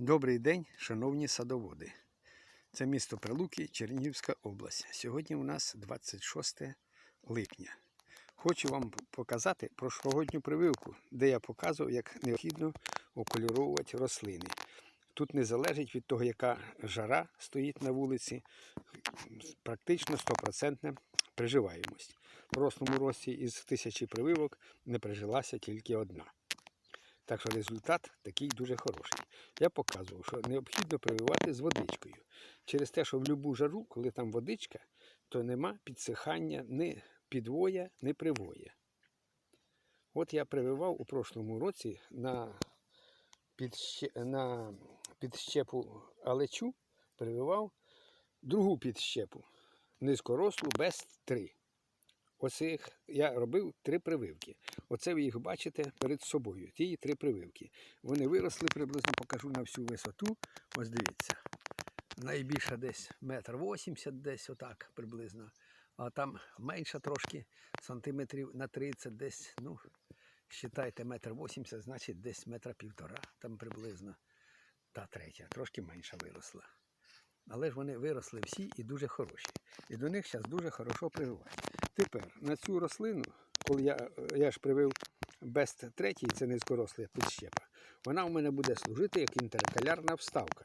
Добрий день, шановні садоводи. Це місто Прилуки, Чернігівська область. Сьогодні у нас 26 липня. Хочу вам показати прошлогодню прививку, де я показував, як необхідно окольоровувати рослини. Тут не залежить від того, яка жара стоїть на вулиці, практично 100% приживаємость. В прошлому році із тисячі прививок не прижилася тільки одна. Так що результат такий дуже хороший. Я показував, що необхідно прививати з водичкою. Через те, що в будь-яку жару, коли там водичка, то нема підсихання ні підвоя, ні привоя. От я прививав у прошлому році на, підще... на підщепу алечу, прививав другу підщепу, низькорослу без 3. Оцих я робив три прививки. Оце ви їх бачите перед собою. Ті три прививки. Вони виросли приблизно, покажу на всю висоту. Ось дивіться. Найбільша десь метр вісімдесят, десь отак приблизно. А там менша трошки, сантиметрів на 30 десь, ну, вважайте, метр вісімдесят, значить десь метра півтора, там приблизно та третя, трошки менша виросла. Але ж вони виросли всі і дуже хороші. І до них зараз дуже хорошо прививати. Тепер на цю рослину, коли я, я ж привив Бест третій, це низькоросла підщепа, вона у мене буде служити як інтеркалярна вставка.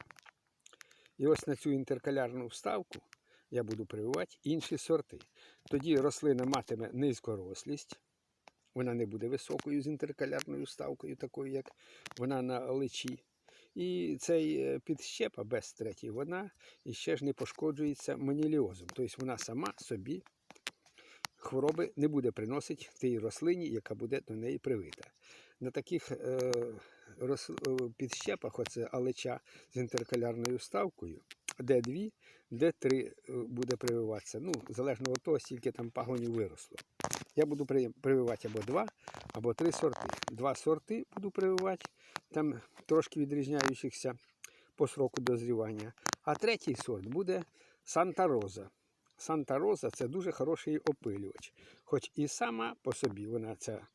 І ось на цю інтеркалярну вставку я буду прививати інші сорти. Тоді рослина матиме низькорослість, вона не буде високою з інтеркалярною вставкою, такою, як вона на личі. І цей е, підщепа без третій, вона іще ж не пошкоджується маніліозом. Тобто вона сама собі хвороби не буде приносити тій рослині, яка буде до неї привита. На таких е, рос, е, підщепах, оце алеча з інтеркалярною вставкою, де 2 де 3 буде прививатися. Ну, залежно від того, скільки там пагонів виросло. Я буду при- прививати або два, або три сорти. Два сорти буду прививати, там трошки відрізняючихся по сроку дозрівання. А третій сорт буде Санта Роза. Санта Роза це дуже хороший опилювач. Хоч і сама по собі вона ця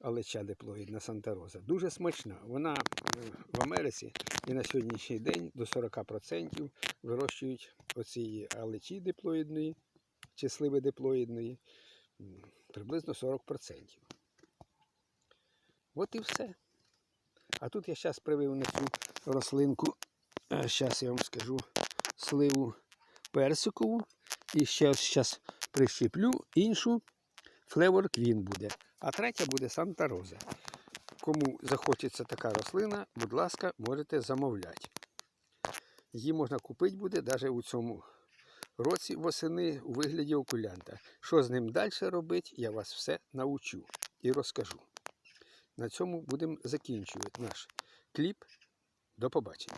алеча диплоїдна Санта Роза дуже смачна. Вона е, в Америці і на сьогоднішній день до 40% вирощують оці алечі диплоїдної, чи сливи диплоїдної, приблизно 40%. От і все. А тут я зараз привив на цю рослинку, зараз я вам скажу сливу персикову. І ще зараз прищеплю іншу флевор квін буде. А третя буде Санта Роза. Кому захочеться така рослина, будь ласка, можете замовляти. Її можна купити буде навіть у цьому році восени у вигляді окулянта. Що з ним далі робити, я вас все научу і розкажу. На цьому будемо закінчувати наш кліп. До побачення.